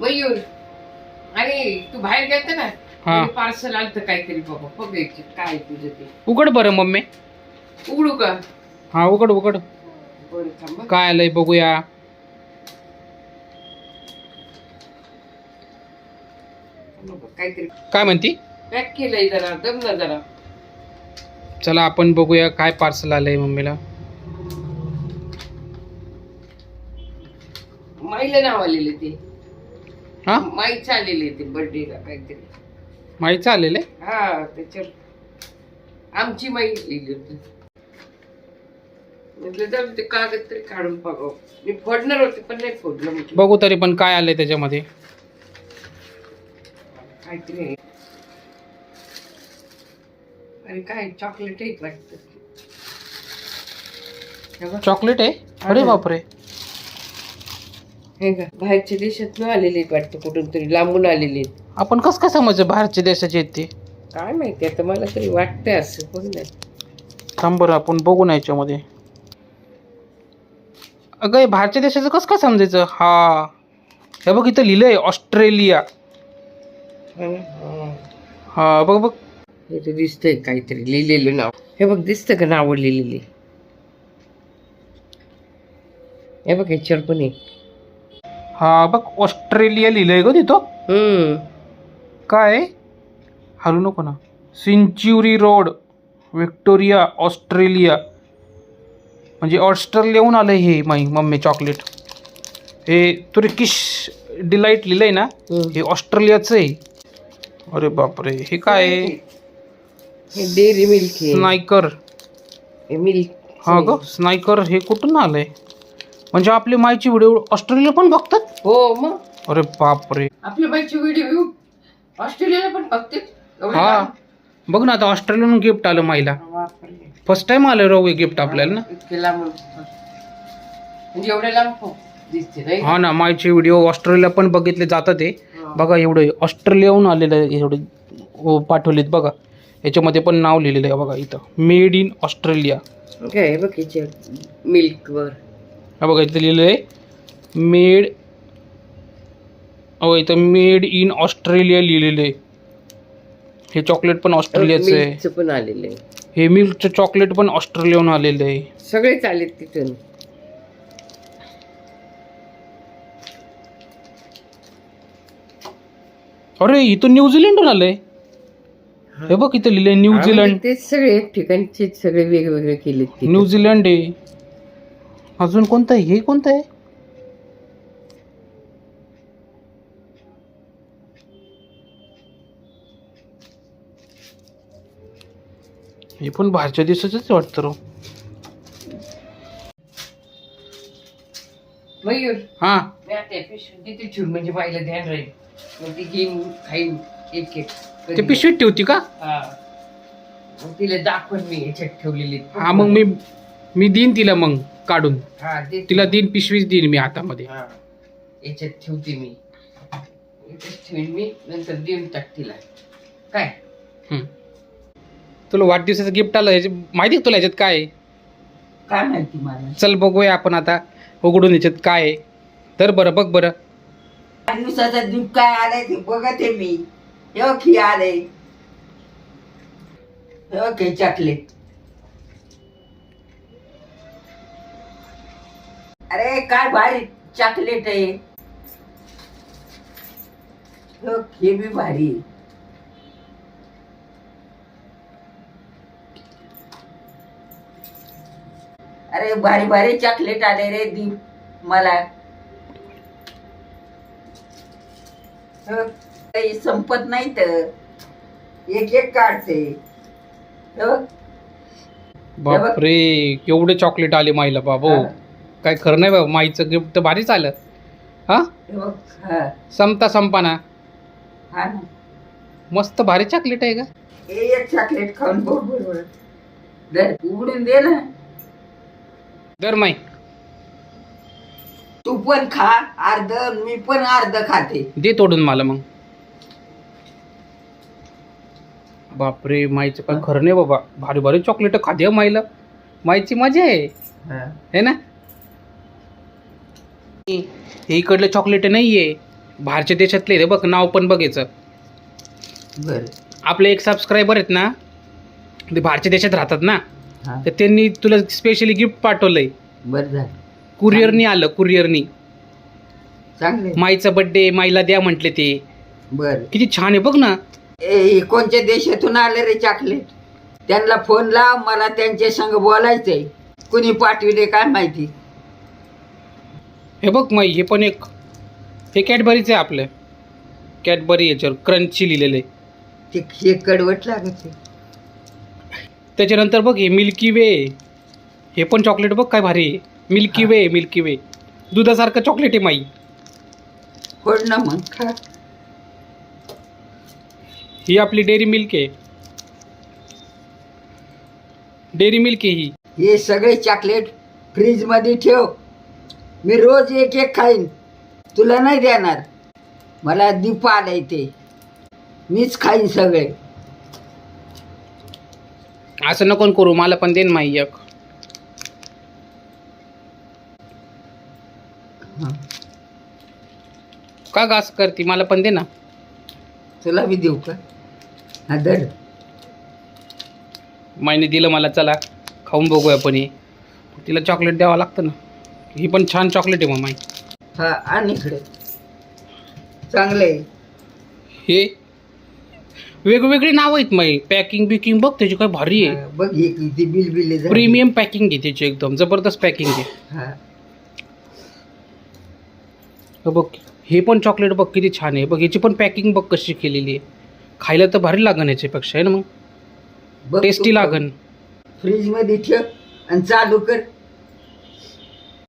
मयूर अरे तू बाहेर गेलत ना हा. पार्सल आलं काहीतरी बाबा. बघायचं काय तुझं ते. उघड बरं मम्मी. उघडू का? हा उघड उघड. बरं थांब काय आलंय बघूया. काहीतरी. काय म्हणती? पॅक केलंय जरा दम ना जरा. चला आपण बघूया काय पार्सल आलंय मम्मीला. माईला नाव आलेले ते. हा? माईचं आलेले ते बर्थडे का काहीतरी. माहिती आलेलं आहे? हा त्याच्यावर. आमची माई लिहिली होती. म्हटलं जाऊ दे, ते कागद तरी काढून बघाव. मी फोडणार होते पण नाही फोडलं म्हटलं. बघू तरी पण काय आलंय त्याच्यामध्ये. काहीतरी आहे. अरे काय चॉकलेट आहे वाटतं. हे बघ, चॉकलेट आहे? अरे. बापरे. हे का? बाहेरच्या देशात न आलेले आहेत वाटतं कुठून तरी लांबून आलेले आहेत. आपण कस काय समजलं बाहेरच्या देशाचे आहेत ते? काय माहिती आता मला तरी वाटतंय असं पण नाही थांब बरं आपण बघू ना याच्यामध्ये. अगं हे बाहेरच्या देशाचं कसं काय समजायचं? हा. हे बघ इथं लिहिलंय ऑस्ट्रेलिया. हा ना? हा. हा बघ बघ. हे तर दिसतंय काहीतरी लिहिलेलं नाव. हे बघ दिसतं का नाव लिहिलेली? हे बघ याच्यावर पण आहे हा बघ ऑस्ट्रेलिया लिहिलंय ग तिथं. हम्म. काय? हलू नको ना. Century road Victoria Australia. म्हणजे ऑस्ट्रेलियाहून आलं हे माई मम्मी चॉकलेट हे तुर्किश डिलाईट लिहिलंय ना हम्म. हे ऑस्ट्रेलियाचं आहे. अरे बापरे हे काय? आहे? हे डेअरी मिल्क आहे. स्नायकर हे मिल्क. हा ग स्नायकर हे कुठून आलंय? म्हणजे आपले मायची व्हिडिओ ऑस्ट्रेलिया पण बघतात? हो मग? अरे बापरे. आपल्या बाईचे व्हिडिओ ऑस्ट्रेलियाला पण बघते. एवढे हा. लांब? बघ ना आता ऑस्ट्रेलियाहून गिफ्ट आलं माईला बापरे. फर्स्ट टाइम आलं राव गिफ्ट आपल्याला ना? इतके म्हणजे एवढे लांब हो, दिसते नाही हा ना मायचे व्हिडिओ ऑस्ट्रेलिया पण बघितले जातात ते हा. बघा एवढे ऑस्ट्रेलियाहून आलेलं आहे एवढे ओ, पाठवलेत बघा. याच्यामध्ये पण नाव लिहिलेलं आहे बघा इथं. मेड इन ऑस्ट्रेलिया काय बघ मिल्क वर. हा बघा इथं लिहिलं आहे. मेड हो इथं मेड इन ऑस्ट्रेलिया लिहिलेलं आहे हे चॉकलेट पण ऑस्ट्रेलियाचं आहे. मिल्कचं पण आलेलं आहे. हे मिल्कचं चॉकलेट पण ऑस्ट्रेलियाहून आलेलं आहे. सगळेच आलेत तिथून. अरे इथं न्यूझीलंडहून आलंय. हे. बघ इथं लिहिलंय न्यूझीलंड ते सगळे ठिकाणचे सगळे वेगवेगळे केलेत तिथे. न्यूझीलंड आहे. अजून कोणतं आहे? हे कोणतं आहे? हे पण बाहेरच्या देशाचंच वाटतं राव. मयूर. हा. मी आता या पिशवीत देते ठेवून म्हणजे बाईला ध्यान राहील मग ती घेईन खाईन. एक एक. ते पिशवीत ठेवती का? हा. मग तिला दाखवून मी याच्यात ठेवलेली. हा मग मी मी देईन तिला मग काढून. हा देते. तिला देईन पिशवीच देईन मी हातामध्ये. हा. याच्यात ठेवते मी. याच्यात ठेवीन मी नंतर देऊन टाक तिला. काय? हम्म. तुला वाढदिवसाचं गिफ्ट आलं याचे माहिती तुला याच्यात काय आहे? काय माहिती मला? चल बघूया आपण आता उघडून याच्यात काय आहे. तर बरं बघ बरं. दिवसाचं दूध काय आलंय ते बघते मी. हे आले ओके चॉकलेट अरे काय भारी चॉकलेट आहे. हो, हे बी भारी आहे. अरे भारी भारी चॉकलेट आले रे दीप मला. काही संपत नाही तर. एक एक काढते. बापरे एवढे चॉकलेट आले माईला बाबू. काय खरं नाही बाबा माईचं गिफ्ट तर भारीच आलं. हा? संपता संपाना. हा ना. मस्त भारी चॉकलेट आहे का? एक चॉकलेट खाऊन बरोबर. दे, उघडून दे ना. दर माई तू पण खा अर्ध मी पण अर्ध खाते. दे तोडून मला मग. बापरे माईचं काय खरं नाही बाबा. भारी भारी चॉकलेट खाते हं माईला. माईची मजा आहे. हा. है ना? हे इकडलं चॉकलेट नाहीये. बाहेरच्या देशातले रे बघ नाव पण बघायचं. बर. आपले एक सबस्क्रायबर आहेत ना ते बाहेरच्या देशात राहतात ना. हा. तर त्यांनी तुला स्पेशली गिफ्ट पाठवलंय. बर झालं. कुरिअरनी आलं कुरिअरनी चांगले माईचा बड्डे माईला द्या म्हटले ते. बर. किती छान आहे बघ ना. ए कोणत्या देशातून आले रे चॉकलेट त्यांना फोन लाव मला त्यांच्या संग बोलायचंय. कुणी पाठविले काय माहिती? हे बघ माई हे पण एक हे कॅडबरीच आहे आपलं. कॅडबरी याच्यावर क्रंची लिहिलेलं आहे. ते हे कडवट लागत आहे. त्याच्यानंतर बघ हे मिल्की वे हे पण चॉकलेट बघ काय भारी. आहे मिल्की वे मिल्की वे दुधासारखं चॉकलेट आहे माई. ना मग खा. ही आपली डेअरी मिल्क आहे. डेअरी मिल्क आहे ही. हे सगळे चॉकलेट फ्रीजमध्ये ठेव. मी रोज एक एक खाईन. तुला नाही देणार. मला दीप आलाय ते. मीच खाईन सगळे. असं नको करू मला पण देन माई एक. का गास करती? मला पण दे ना. तुला बी देऊ का? हा धर. माईने दिलं मला चला. खाऊन बघूया पण हे. तिला चॉकलेट द्यावं लागतं ना. ही पण छान चॉकलेट आहे मग माई. हा आण इकडे. चांगलं आहे. हे वेगवेगळी नाव आहेत माई पॅकिंग बिकिंग बघ त्याची काय भारी आहे. बघ हे किती बिल बिल प्रीमियम पॅकिंग आहे त्याची एकदम. जबरदस्त पॅकिंग आहे बघ हे पण चॉकलेट बघ किती छान आहे. बघ याची पण पॅकिंग बघ कशी केलेली आहे. खायला तर भारी लागन याच्यापेक्षा आहे ना मग? टेस्टी लागन. फ्रीजमध्ये ठेव आणि चालू कर.